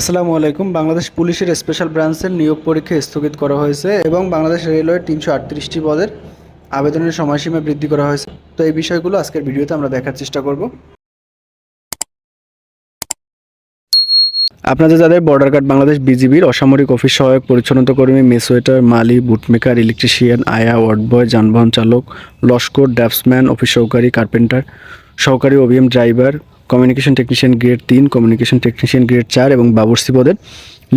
আসসালামু আলাইকুম। বাংলাদেশ পুলিশের স্পেশাল ব্রাঞ্চের নিয়োগ পরীক্ষা স্থগিত করা হয়েছে এবং বাংলাদেশ রেলওয়ের তিনশো আটত্রিশটি পদের আবেদনের সময়সীমা বৃদ্ধি করা হয়েছে। তো এই বিষয়গুলো আজকের ভিডিওতে আমরা দেখার চেষ্টা করব। আপনাদের যাদের বর্ডার গার্ড বাংলাদেশ বিজিবির অসামরিক অফিস সহায়ক পরিচ্ছন্নতা কর্মী মেসোয়েটার মালি বুটমেকার ইলেকট্রিশিয়ান আয়া ওয়ার্ড বয় যানবাহন চালক, লস্কর ড্রাফটসম্যান অফিস সহকারী কার্পেন্টার সহকারী OBM driver communication technician grade তিন কমিউনিকেশন টেকনিশিয়ান গ্রেড চার এবং বাবরসি পদের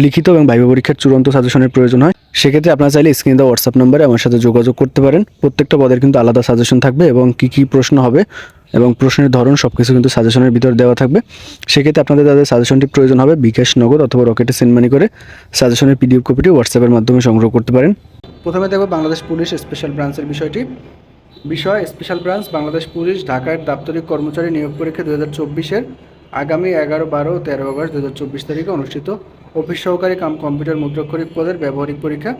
লিখিত এবং ভাইবা পরীক্ষার চূড়ান্ত সাজেশনের প্রয়োজন হয়। সেক্ষেত্রে আপনারা চাইলে স্ক্রিনে দেওয়া হোয়াটসঅ্যাপ নম্বরে আমার সাথে যোগাযোগ করতে পারেন। প্রত্যেকটা পদের কিন্তু আলাদা সাজেশন থাকবে এবং কী কী প্রশ্ন হবে এবং প্রশ্নের ধরন সব কিছু কিন্তু সাজেশনের ভিতর দেওয়া থাকবে। সেক্ষেত্রে আপনাদের তাদের সাজেশনটি প্রয়োজন হবে বিকাশ নগদ অথবা রকেটে সেন্ডমানি করে সাজেশনের পিডিএফ কপিটি হোয়াটসঅ্যাপের মাধ্যমে সংগ্রহ করতে পারেন। প্রথমে দেখব বাংলাদেশ পুলিশ স্পেশাল ব্রাঞ্চের বিষয়টি। বিষয় স্পেশাল ব্রাঞ্চ বাংলাদেশ পুলিশ, ঢাকার দাপ্তরিক কর্মচারী নিয়োগ পরীক্ষা দু হাজার চব্বিশের আগামী এগারো, বারো তেরো আগস্ট দু হাজার চব্বিশ তারিখে অনুষ্ঠিত। অফিস সহকারী কাম কম্পিউটার মুদ্রাক্ষরিক পদের ব্যবহারিক পরীক্ষা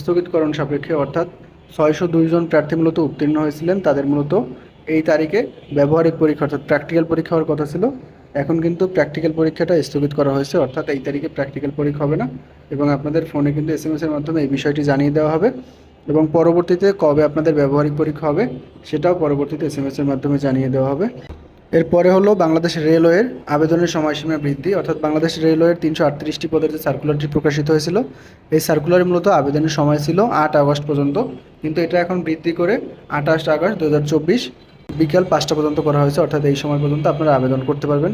স্থগিতকরণ সাপেক্ষে, অর্থাৎ ছয়শো দুইজন প্রার্থী মূলত উত্তীর্ণ হয়েছিলেন। তাদের মূলত এই তারিখে ব্যবহারিক পরীক্ষা, অর্থাৎ প্র্যাকটিক্যাল পরীক্ষা হওয়ার কথা ছিল। এখন কিন্তু প্র্যাকটিক্যাল পরীক্ষাটা স্থগিত করা হয়েছে, অর্থাৎ এই তারিখে প্র্যাকটিক্যাল পরীক্ষা হবে না। এবং আপনাদের ফোনে কিন্তু এস এর মাধ্যমে এই বিষয়টি জানিয়ে দেওয়া হবে। এবং পরবর্তীতে কবে আপনাদের ব্যবহারিক পরীক্ষা হবে, সেটাও পরবর্তীতে এস এর মাধ্যমে জানিয়ে দেওয়া হবে। এরপরে হলো বাংলাদেশ রেলওয়ের আবেদনের সময়সীমা বৃদ্ধি, অর্থাৎ বাংলাদেশ রেলওয়ের তিনশো আটত্রিশটি পদের যে সার্কুলারটি প্রকাশিত হয়েছিল, এই সার্কুলারে মূলত আবেদনের সময় ছিল আট আগস্ট পর্যন্ত, কিন্তু এটা এখন বৃদ্ধি করে আঠাশ আগস্ট দু হাজার চব্বিশ বিকাল পাঁচটা পর্যন্ত করা হয়েছে, অর্থাৎ এই সময় পর্যন্ত আপনারা আবেদন করতে পারবেন।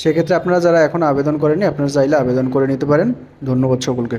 সেক্ষেত্রে আপনারা যারা এখন আবেদন করেনি আপনারা চাইলে আবেদন করে নিতে পারেন। ধন্যবাদ সকলকে।